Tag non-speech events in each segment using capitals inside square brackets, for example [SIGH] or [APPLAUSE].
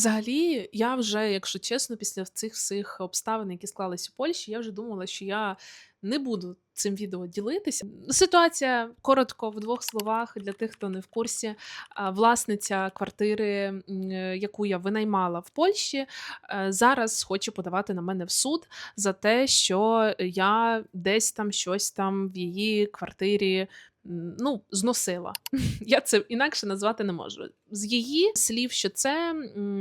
Взагалі, я вже, якщо чесно, після цих всіх обставин, які склались у Польщі, я вже думала, що я не буду цим відео ділитися. Ситуація коротко в двох словах для тих, хто не в курсі. Власниця квартири, е, яку я винаймала в Польщі, е, зараз хоче подавати на мене в суд за те, що я десь там щось там в її квартирі. Ну, зносила. [LAUGHS] Я це інакше назвати не можу. З її слів, що це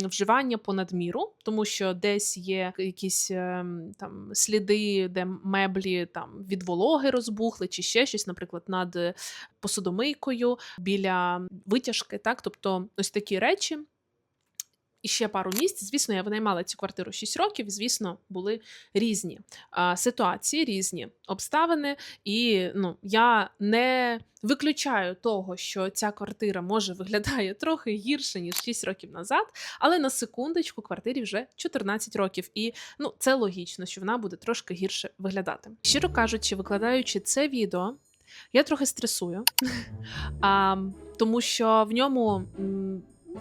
вживання понад міру, тому що десь є якісь ем, там сліди, де меблі там від вологи розбухли, чи ще щось, наприклад, над посудомийкою біля витяжки. Так, тобто ось такі речі. І ще пару місць. Звісно, я винаймала цю квартиру 6 років. Звісно, були різні а, ситуації, різні обставини. І ну, я не виключаю того, що ця квартира може виглядає трохи гірше ніж 6 років назад, але на секундочку квартирі вже 14 років, і ну це логічно, що вона буде трошки гірше виглядати. Щиро кажучи, викладаючи це відео, я трохи стресую, [LAUGHS] а, тому що в ньому.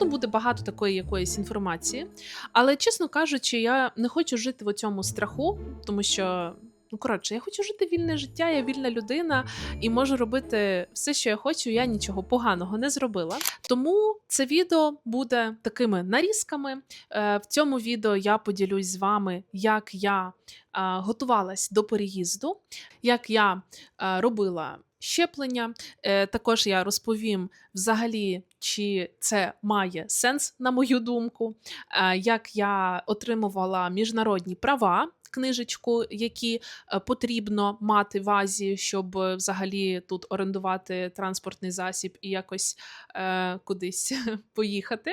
Ну, буде багато такої якоїсь інформації. Але, чесно кажучи, я не хочу жити в цьому страху, тому що, ну коротше, я хочу жити вільне життя, я вільна людина і можу робити все, що я хочу. Я нічого поганого не зробила. Тому це відео буде такими нарізками. Е, В цьому відео я поділюсь з вами, як я готувалась до переїзду, як я робила. Щеплення Е, також я розповім взагалі, чи це має сенс, на мою думку, е, як я отримувала міжнародні права. Книжечку, які е, потрібно мати в Азії, щоб е, взагалі тут орендувати транспортний засіб і якось е, кудись [LAUGHS] поїхати,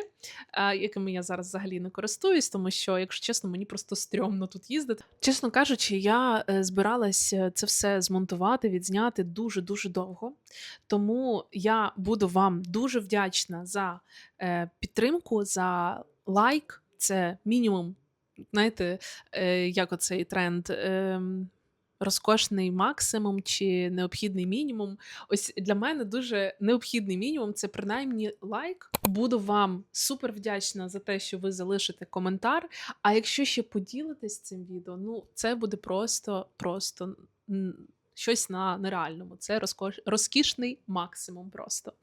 е, якими я зараз взагалі не користуюсь, тому що, якщо чесно, мені просто стрьомно тут їздити. Чесно кажучи, я е, збиралась це все змонтувати, відзняти дуже дуже довго. Тому я буду вам дуже вдячна за е, підтримку, за лайк. Це мінімум, знаєте, е, як оцей тренд. Е, Розкошний максимум чи необхідний мінімум. Ось для мене дуже необхідний мінімум це принаймні лайк. Буду вам супер вдячна за те, що ви залишите коментар. А якщо ще поділитесь цим відео, ну це буде просто, просто м, щось на нереальному. Це розкош... розкішний максимум просто.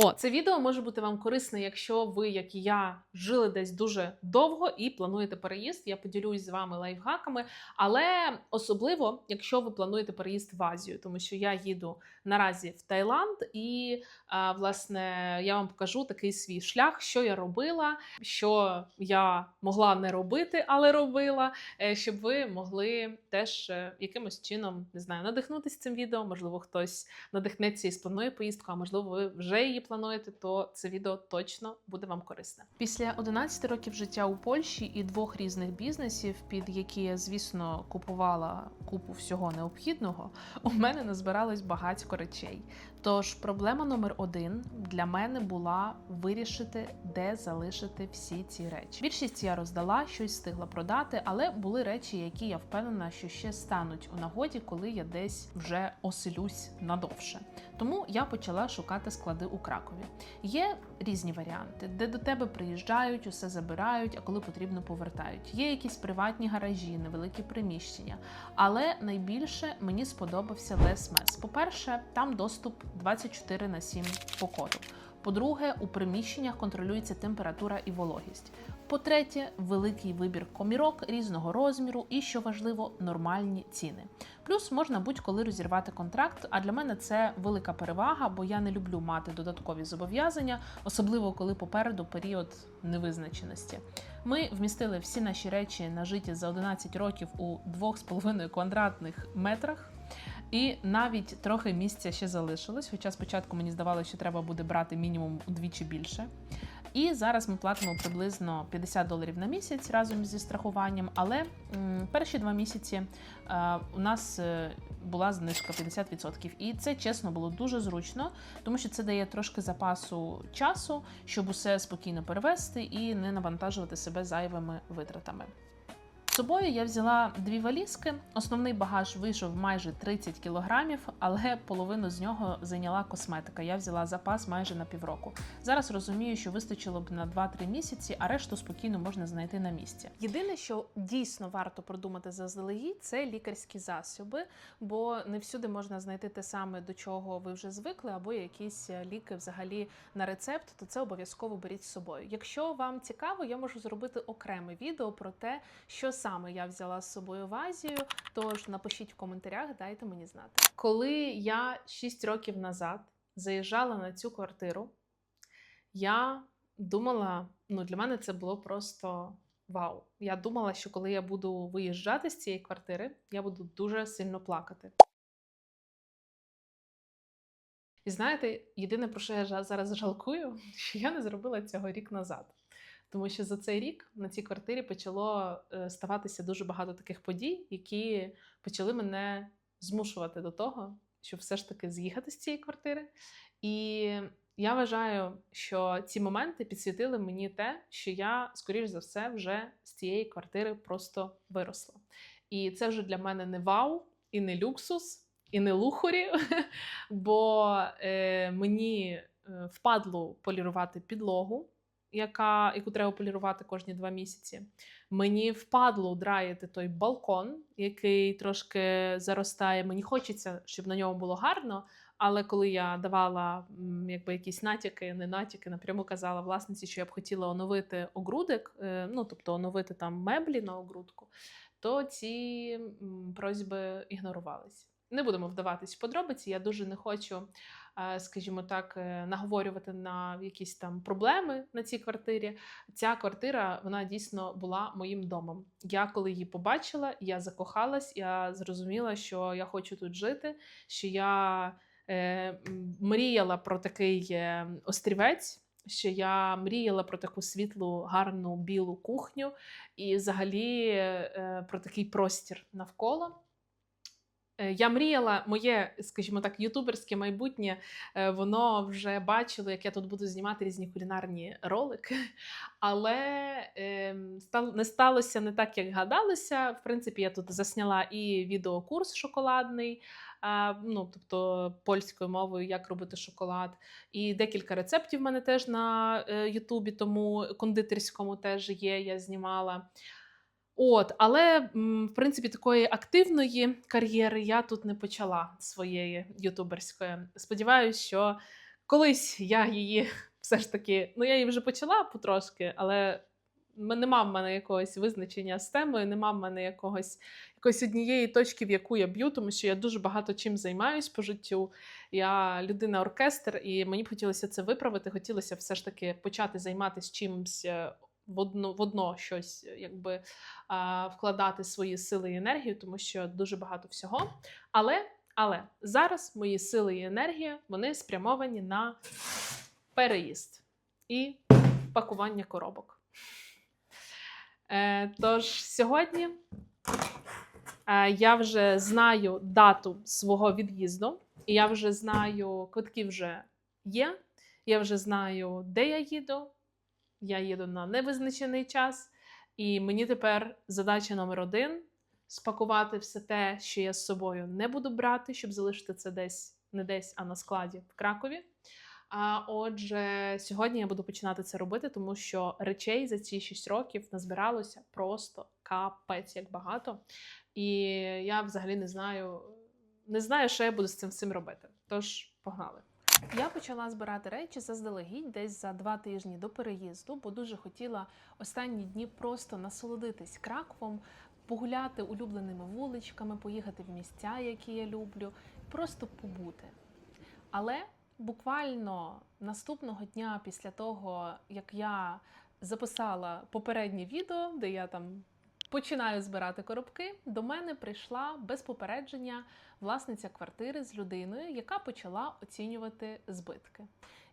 О, це відео може бути вам корисне, якщо ви, як і я, жили десь дуже довго і плануєте переїзд. Я поділюсь з вами лайфхаками, але особливо, якщо ви плануєте переїзд в Азію, тому що я їду наразі в Таїланд, і а, власне я вам покажу такий свій шлях, що я робила, що я могла не робити, але робила, е, щоб ви могли теж е, якимось чином не знаю, надихнутися цим відео. Можливо, хтось надихнеться і спланує поїздку, а можливо, ви вже її плануєте, то це відео точно буде вам корисне. Після 11 років життя у Польщі і двох різних бізнесів, під які я, звісно, купувала купу всього необхідного, у мене назбиралось багатько речей. Тож проблема номер один для мене була вирішити, де залишити всі ці речі. Більшість я роздала, щось встигла продати, але були речі, які я впевнена, що ще стануть у нагоді, коли я десь вже оселюсь надовше. Тому я почала шукати склади у Кракові. Є різні варіанти, де до тебе приїжджають, усе забирають, а коли потрібно повертають. Є якісь приватні гаражі, невеликі приміщення. Але найбільше мені сподобався Лесмес. По-перше, там доступ 24 на 7 по коду. По-друге, у приміщеннях контролюється температура і вологість. По-третє, великий вибір комірок різного розміру і, що важливо, нормальні ціни. Плюс можна будь-коли розірвати контракт. А для мене це велика перевага, бо я не люблю мати додаткові зобов'язання, особливо коли попереду період невизначеності. Ми вмістили всі наші речі на життя за 11 років у 2,5 квадратних метрах. І навіть трохи місця ще залишилось, хоча спочатку мені здавалося, що треба буде брати мінімум удвічі більше. І зараз ми платимо приблизно 50 доларів на місяць разом зі страхуванням. Але перші два місяці е, у нас е, була знижка 50%. І це чесно було дуже зручно, тому що це дає трошки запасу часу, щоб усе спокійно перевести і не навантажувати себе зайвими витратами. Собою я взяла дві валізки. Основний багаж вийшов майже 30 кілограмів, але половину з нього зайняла косметика. Я взяла запас майже на півроку. Зараз розумію, що вистачило б на 2-3 місяці, а решту спокійно можна знайти на місці. Єдине, що дійсно варто продумати заздалегідь, це лікарські засоби, бо не всюди можна знайти те саме, до чого ви вже звикли, або якісь е, ліки взагалі на рецепт, то це обов'язково беріть з собою. Якщо вам цікаво, я можу зробити окреме відео про те, що саме я взяла з собою в Азію. Тож напишіть в коментарях, дайте мені знати. Коли я 6 років назад заїжджала на цю квартиру, я думала, ну для мене це було просто вау. Я думала, що коли я буду виїжджати з цієї квартири, я буду дуже сильно плакати. І знаєте, єдине, про що я зараз жалкую, [LAUGHS] що я не зробила цього рік назад. Тому що за цей рік на цій квартирі почало е, ставатися дуже багато таких подій, які почали мене змушувати до того, щоб все ж таки з'їхати з цієї квартири. І я вважаю, що ці моменти підсвітили мені те, що я, скоріш за все, вже з цієї квартири просто виросла. І це вже для мене не вау і не люксус, і не лухарі, [LAUGHS] бо е, мені е, впадло полірувати підлогу, яка, яку треба полірувати кожні два місяці. Мені впадло драїти той балкон, який трошки заростає. Мені хочеться, щоб на ньому було гарно. Але коли я давала якби якісь натяки, не натяки, напряму казала власниці, що я б хотіла оновити огрудик, е, ну тобто оновити там меблі на огрудку, то ці просьби ігнорувалися. Не будемо вдаватись в подробиці. Я дуже не хочу, скажімо так, е, наговорювати на якісь там проблеми на цій квартирі. Ця квартира вона дійсно була моїм домом. Я коли її побачила, я закохалась, я зрозуміла, що я хочу тут жити, що я е, мріяла про такий е, острівець. Що я мріяла про таку світлу, гарну білу кухню і взагалі е, про такий простір навколо. Е, Я мріяла, моє, скажімо так, ютуберське майбутнє, е, воно вже бачило, як я тут буду знімати різні кулінарні ролики. Але ем, не сталося не так, як гадалося. В принципі, я тут засняла і відеокурс шоколадний, ну, тобто польською мовою, як робити шоколад. І декілька рецептів в мене теж на е, Ютубі, тому кондитерському теж є, я знімала. От, але в принципі такої активної кар'єри я тут не почала своєї ютуберської. Сподіваюсь, що колись я її [LAUGHS] все ж таки, ну я її вже почала потрошки, але нема в мене якогось визначення з темою, нема в мене якогось якоїсь однієї точки, в яку я б'ю, тому що я дуже багато чим займаюсь по життю. Я людина оркестр, і мені б хотілося це виправити. Хотілося все ж таки почати займатися чимось е, в одно, в одно щось, е, якби вкладати свої сили і енергію, тому що дуже багато всього. Але, але зараз мої сили і енергія вони спрямовані на переїзд і пакування коробок. Е, тож сьогодні е, я вже знаю дату свого від'їзду, і я вже знаю, квитки вже є. Я вже знаю, де я їду. Я їду на невизначений час. І мені тепер задача номер один спакувати все те, що я з собою не буду брати, щоб залишити це десь не десь, а на складі в Кракові. А отже, сьогодні я буду починати це робити, тому що речей за ці 6 років назбиралося просто капець як багато. І я взагалі не знаю, не знаю, що я буду з цим всім робити. Тож, погнали. Я почала збирати речі заздалегідь десь за два тижні до переїзду, бо дуже хотіла останні дні просто насолодитись Краковом, погуляти улюбленими вуличками, поїхати в місця, які я люблю, просто побути. Але буквально наступного дня після того, як я записала попереднє відео, де я там починаю збирати коробки, до мене прийшла без попередження власниця квартири з людиною, яка почала оцінювати збитки.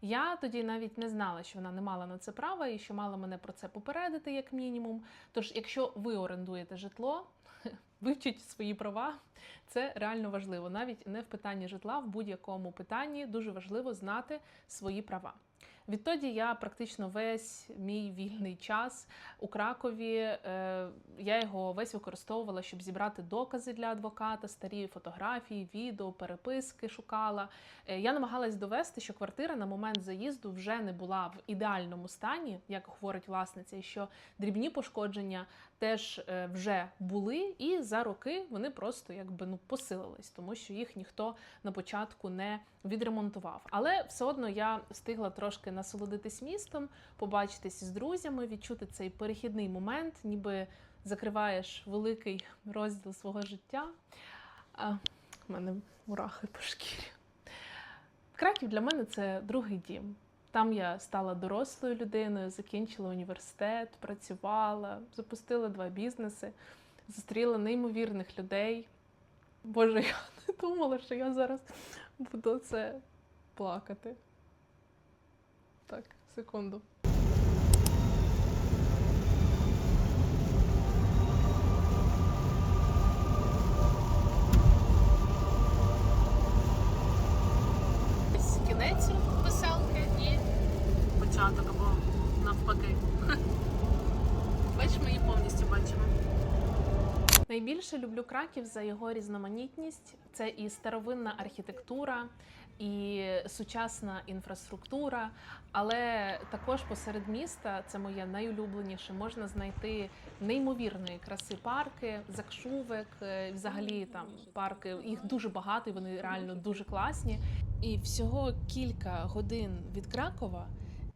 Я тоді навіть не знала, що вона не мала на це права і що мала мене про це попередити, як мінімум. Тож, якщо ви орендуєте житло, [LAUGHS] вивчіть свої права. Це реально важливо. Навіть не в питанні житла, в будь-якому питанні дуже важливо знати свої права. Відтоді я практично весь мій вільний час у Кракові. Е, я його весь використовувала, щоб зібрати докази для адвоката, старі фотографії, відео, переписки шукала. Е, я намагалась довести, що квартира на момент заїзду вже не була в ідеальному стані, як говорить власниця, і що дрібні пошкодження теж е, вже були, і за роки вони просто якби ну посилились, тому що їх ніхто на початку не відремонтував. Але все одно я встигла трошки насолодитись містом, побачитись з друзями, відчути цей перехідний момент, ніби закриваєш великий розділ свого життя. В мене мурахи по шкірі. Краків для мене це другий дім. Там я стала дорослою людиною, закінчила університет, працювала, запустила два бізнеси, зустріла неймовірних людей. Боже, я [LAUGHS] не думала, що я зараз буду це плакати. Так, секунду. Ось кінець веселки і початок або навпаки. [LAUGHS] Бачиш, ми її повністю бачимо. Найбільше люблю Краків за його різноманітність. Це і старовинна архітектура, і сучасна інфраструктура. Але також посеред міста це моє найулюбленіше. Можна знайти неймовірної краси парки, закшувек, е, взагалі там парки. Їх дуже багато, і вони реально дуже класні. І всього кілька годин від Кракова.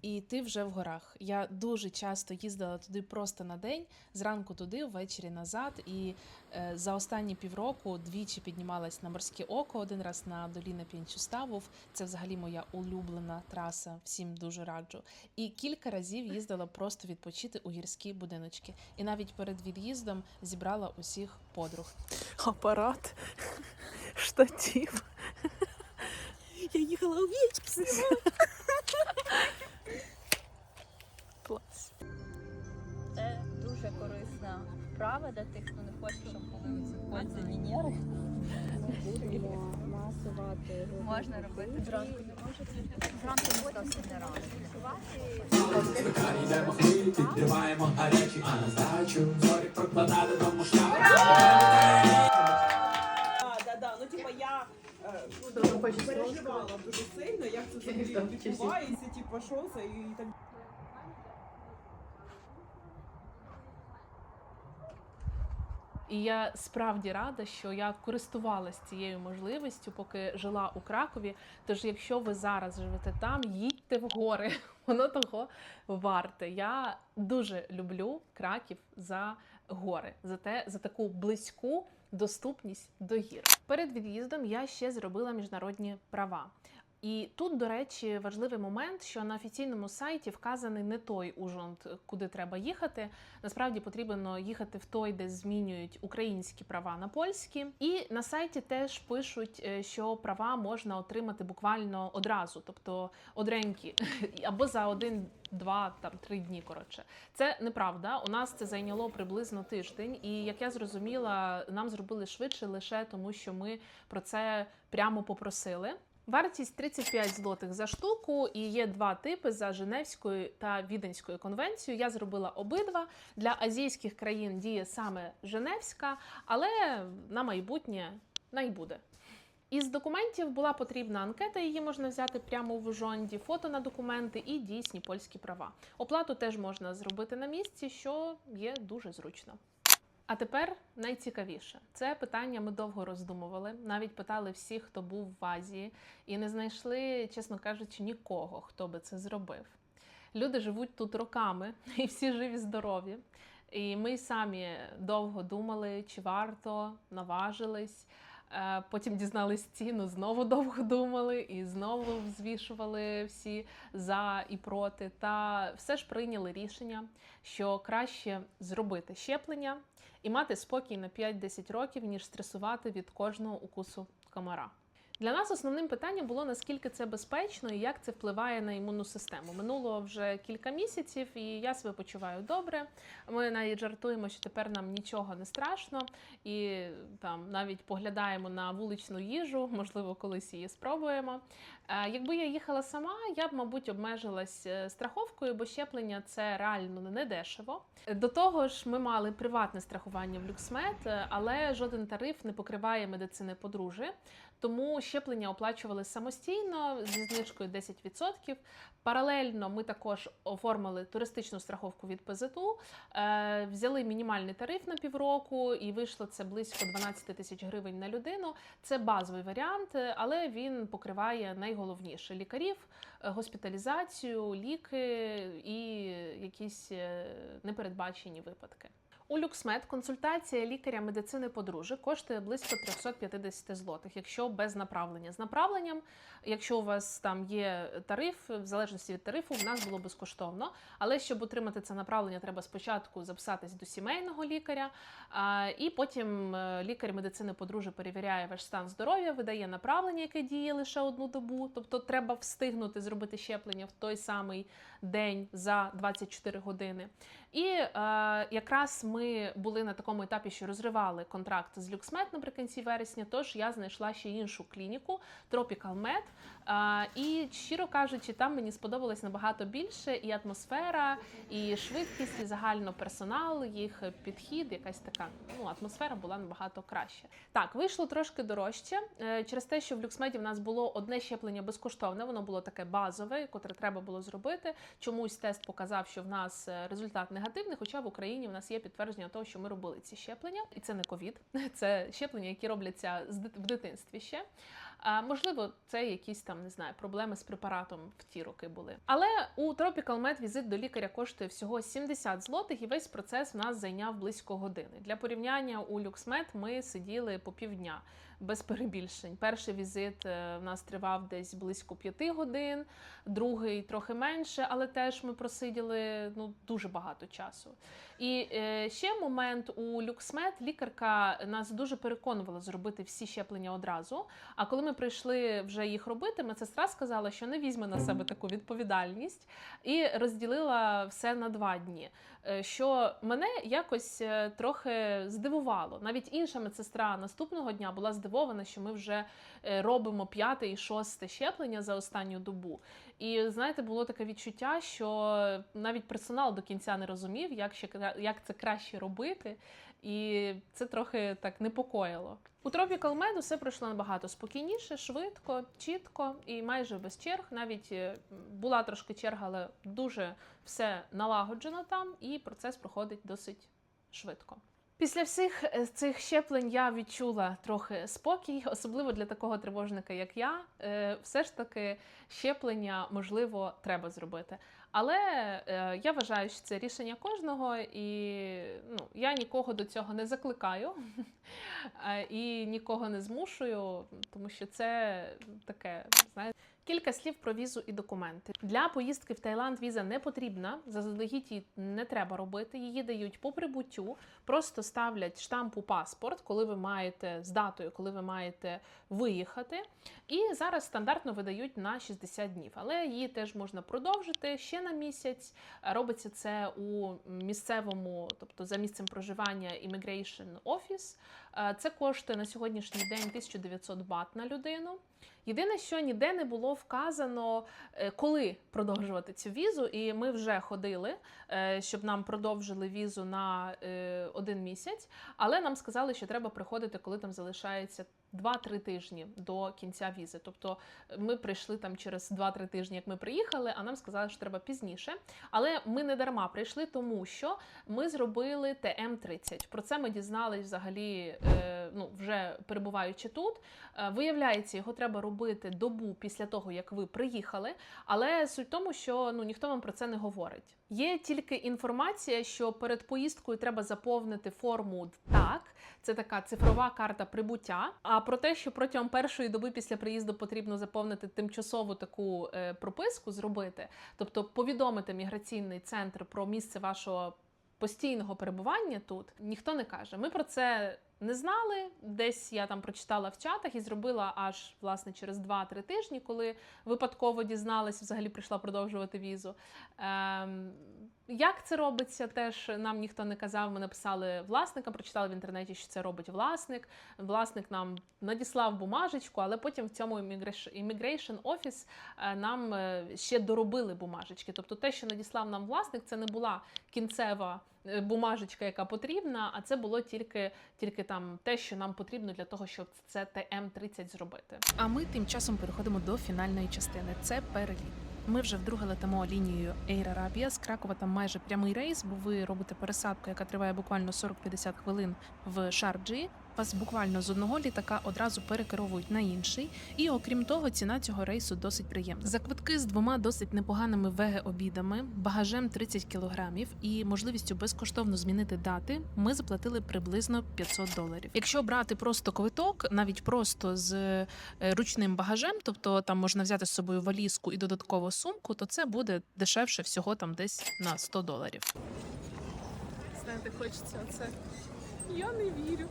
І ти вже в горах. Я дуже часто їздила туди просто на день, зранку туди, ввечері назад. І е, за останні півроку двічі піднімалась на морське око, один раз на доліна Пінчуставов. Це взагалі моя улюблена траса. Всім дуже раджу. І кілька разів їздила просто відпочити у гірські будиночки. І навіть перед від'їздом зібрала усіх подруг. апарат, штатив. Я їхала у Вічпс. Дуже корисна вправа для тих, хто не хоче, щоб були оці пальці Венери. Можна робити зранку. Не можете зранку можна не рано. Йдемо хвилі, підриваємо гарячі, а на здачу зорі прокладали тому шлях. Да, да, да. Ну, типа, я е, переживала дуже сильно, як це взагалі відбувається, типа, що це і так. І я справді рада, що я користувалась цією можливістю, поки жила у Кракові. Тож, якщо ви зараз живете там, їдьте в гори. [LAUGHS] Воно того варте. Я дуже люблю Краків за гори, за те, за таку близьку доступність до гір. Перед від'їздом я ще зробила міжнародні права. І тут, до речі, важливий момент, що на офіційному сайті вказаний не той Ужгород, куди треба їхати. Насправді потрібно їхати в той, де змінюють українські права на польські. І на сайті теж пишуть, е, що права можна отримати буквально одразу, тобто одренькі, [LAUGHS] або за один. Два там три дні. Коротше, це неправда. У нас це зайняло приблизно тиждень, і як я зрозуміла, нам зробили швидше лише тому, що ми про це прямо попросили. Вартість 35 злотих за штуку, і є два типи за Женевською та Віденською конвенцією. Я зробила обидва. Для азійських країн діє саме Женевська, але на майбутнє найбуде. Із документів була потрібна анкета, її можна взяти прямо в Ужонді, фото на документи і дійсні польські права. Оплату теж можна зробити на місці, що є дуже зручно. А тепер найцікавіше це питання. Ми довго роздумували. Навіть питали всіх, хто був в Азії, і не знайшли, чесно кажучи, нікого, хто би це зробив. Люди живуть тут роками, [LAUGHS] і всі живі, здорові. І ми самі довго думали, чи варто наважились. Е, Потім дізнались ціну, знову [LAUGHS] довго думали і знову взвішували всі за і проти. Та все ж прийняли рішення, що краще зробити щеплення і мати спокій на 5-10 років, ніж стресувати від кожного укусу комара. Для нас основним питанням було наскільки це безпечно і як це впливає на імунну систему. Минуло вже кілька місяців, і я себе почуваю добре. Ми навіть жартуємо, що тепер нам нічого не страшно, і там навіть поглядаємо на вуличну їжу, можливо, колись її спробуємо. Е, Якби я їхала сама, я б, мабуть, обмежилась е, страховкою, бо щеплення це реально не дешево. До того ж, ми мали приватне страхування в Люксмед, е, але жоден тариф не покриває медицини подружжя. Тому щеплення оплачували самостійно зі знижкою 10%. Паралельно ми також оформили туристичну страховку від ПЗТУ, е, взяли мінімальний тариф на півроку, і вийшло це близько 12 тисяч гривень на людину. Це базовий варіант, але він покриває найголовніше лікарів, е, госпіталізацію, ліки і якісь е, непередбачені випадки. У Люксмед консультація лікаря медицини подружжя коштує близько 350 злотих, якщо без направлення. З направленням, якщо у вас там є тариф, в залежності від тарифу, в нас було безкоштовно. Але щоб отримати це направлення, треба спочатку записатись до сімейного лікаря, і потім е, лікар медицини подружжя перевіряє ваш стан здоров'я, видає направлення, яке діє лише одну добу. Тобто треба встигнути зробити щеплення в той самий день за 24 години. І е, якраз ми були на такому етапі, що розривали контракт з люксмет наприкінці вересня. Тож я знайшла ще іншу клініку Tropical Med. І щиро кажучи, там мені сподобалось набагато більше і атмосфера, і швидкість, і загально персонал, їх підхід, якась така ну атмосфера була набагато краще. Так, вийшло трошки дорожче е, через те, що в Люксмеді в нас було одне щеплення безкоштовне, воно було таке базове, котре треба було зробити. Чомусь тест показав, що в нас е, результат негативний, хоча в Україні в нас є підтвердження того, що ми робили ці щеплення, і це не ковід, [LAUGHS] це щеплення, які робляться в дитинстві ще. А, можливо, це якісь там не знаю проблеми з препаратом в ті роки були. Але у Tropical Med візит до лікаря коштує всього 70 злотих, і весь процес в нас зайняв близько години. Для порівняння у LuxMed ми сиділи по півдня. Без перебільшень. Перший візит е, в нас тривав десь близько п'яти годин, другий трохи менше, але теж ми просиділи ну дуже багато часу. І е, ще момент у Люксмед лікарка нас дуже переконувала зробити всі щеплення одразу. А коли ми прийшли вже їх робити, медсестра сказала, що не візьме на себе таку відповідальність і розділила все на два дні. Е, Що мене якось е, трохи здивувало. Навіть інша медсестра наступного дня була здивована, що ми вже е, робимо п'яте і шосте щеплення за останню добу. І знаєте, було таке відчуття, що навіть персонал до кінця не розумів, як ще як це краще робити. І це трохи так непокоїло. У Tropical Med все пройшло набагато спокійніше, швидко, чітко і майже без черг. Навіть е, була трошки черга, але дуже все налагоджено там, і процес проходить досить швидко. Після всіх е, цих щеплень я відчула трохи спокій, особливо для такого тривожника, як я. Е, Все ж таки, щеплення можливо треба зробити. Але е, я вважаю, що це рішення кожного, і ну, я нікого до цього не закликаю [LAUGHS] е, і нікого не змушую, тому що це таке, знаєте. Кілька слів про візу і документи. Для поїздки в Таїланд віза не потрібна, заздалегідь її не треба робити. Її дають по прибуттю, просто ставлять штамп у паспорт, коли ви маєте з датою, коли ви маєте виїхати. І зараз стандартно видають на 60 днів, але її теж можна продовжити ще на місяць. Робиться це у місцевому, тобто за місцем проживання Immigration Office. Е, Це коштує на сьогоднішній день 1900 бат на людину. Єдине, що ніде не було вказано, е, коли продовжувати цю візу, і ми вже ходили, е, щоб нам продовжили візу на один місяць, але нам сказали, що треба приходити, коли там залишається 2-3 тижні до кінця візи. Тобто ми прийшли там через 2-3 тижні, як ми приїхали, а нам сказали, що треба пізніше. Але ми не дарма прийшли, тому що ми зробили ТМ-30. Про це ми дізнались взагалі, ну вже перебуваючи тут. Е, Виявляється, його треба робити добу після того, як ви приїхали. Але суть в тому, що ну ніхто вам про це не говорить. Є тільки інформація, що перед поїздкою треба заповнити форму так. Це така цифрова карта прибуття. А про те, що протягом першої доби після приїзду потрібно заповнити тимчасову таку е, прописку, зробити, тобто повідомити міграційний центр про місце вашого постійного перебування тут, ніхто не каже. Ми про це не знали. Десь я там прочитала в чатах і зробила аж власне через 2-3 тижні, коли випадково дізналась, взагалі прийшла продовжувати візу. Ем, як це робиться, теж нам ніхто не казав. Ми написали власника, прочитали в інтернеті, що це робить власник. Власник нам надіслав бумажечку, але потім в цьому Immigration Office е, нам е, ще доробили бумажечки. Тобто те, що надіслав нам власник, це не була кінцева е, бумажечка, яка потрібна, а це було тільки, тільки там те, що нам потрібно для того, щоб це ТМ-30 зробити. А ми тим часом переходимо до фінальної частини. Це переліт. Ми вже вдруге летимо лінією Air Arabia. З Кракова там майже прямий рейс, бо ви робите пересадку, яка триває буквально 40-50 хвилин в Шарджі. Вас буквально з одного літака одразу перекеровують на інший. І окрім того, ціна цього рейсу досить приємна. За квитки з двома досить непоганими веге-обідами, багажем 30 кілограмів і можливістю безкоштовно змінити дати. Ми заплатили приблизно 500 доларів. Якщо брати просто квиток, навіть просто з е, ручним багажем, тобто там можна взяти з собою валізку і додаткову сумку, то це буде дешевше всього там десь на 100 доларів. Знаєте, хочеться оце. Я не вірю.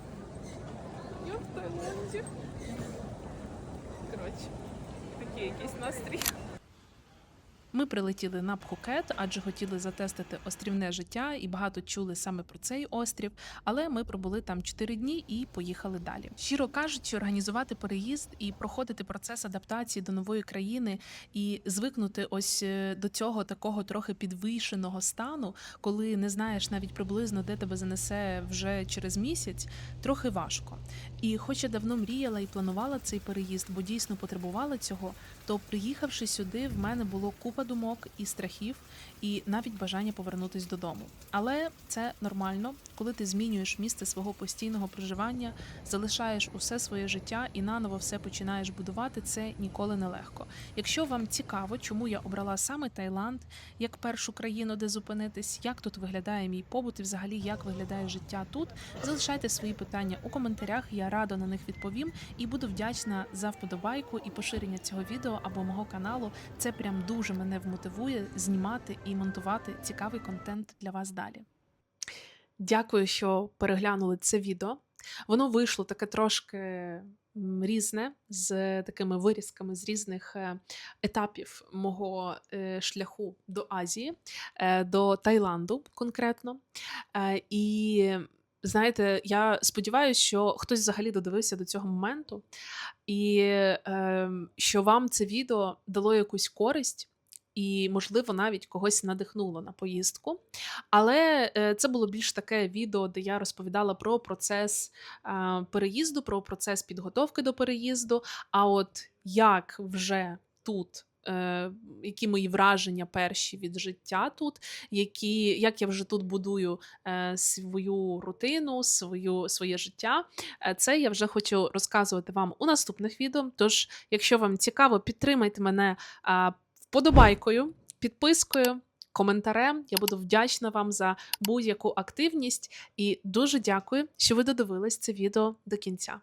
Я в Таїланді. Коротше, такий якийсь настрій. Ми прилетіли на Пхукет, адже хотіли затестити острівне життя і багато чули саме про цей острів. Але ми пробули там 4 дні і поїхали далі. Щиро кажучи, організувати переїзд і проходити процес адаптації до нової країни і звикнути ось е, до цього такого трохи підвищеного стану, коли не знаєш навіть приблизно, де тебе занесе вже через місяць, трохи важко. І хоч я давно мріяла і планувала цей переїзд, бо дійсно потребувала цього, то приїхавши сюди, в мене було купа думок і страхів, і навіть бажання повернутись додому. Але це нормально, коли ти змінюєш місце свого постійного проживання, залишаєш усе своє життя і наново все починаєш будувати. Це ніколи не легко. Якщо вам цікаво, чому я обрала саме Таїланд як першу країну, де зупинитись, як тут виглядає мій побут і взагалі як виглядає життя тут, залишайте свої питання у коментарях. Я радо на них відповім і буду вдячна за вподобайку і поширення цього відео або мого каналу. Це прям дуже мене вмотивує знімати і монтувати цікавий контент для вас далі. Дякую, що переглянули це відео. Воно вийшло таке трошки різне, з такими вирізками з різних е, етапів мого е, шляху до Азії, е, до Таїланду конкретно. І знаєте, я сподіваюся, що хтось взагалі додивився до цього моменту, і е, що вам це відео дало якусь користь. І, можливо, навіть когось надихнуло на поїздку. Але е, це було більш таке відео, де я розповідала про процес переїзду, про процес підготовки до переїзду. А от як вже тут. е, Які мої враження перші від життя тут, які, як я вже тут будую е, свою рутину, свою, своє життя. Це я вже хочу розказувати вам у наступних відео. Тож, якщо вам цікаво, підтримайте мене вподобайкою, підпискою, коментарем. Я буду вдячна вам за будь-яку активність і дуже дякую, що ви додивились це відео до кінця.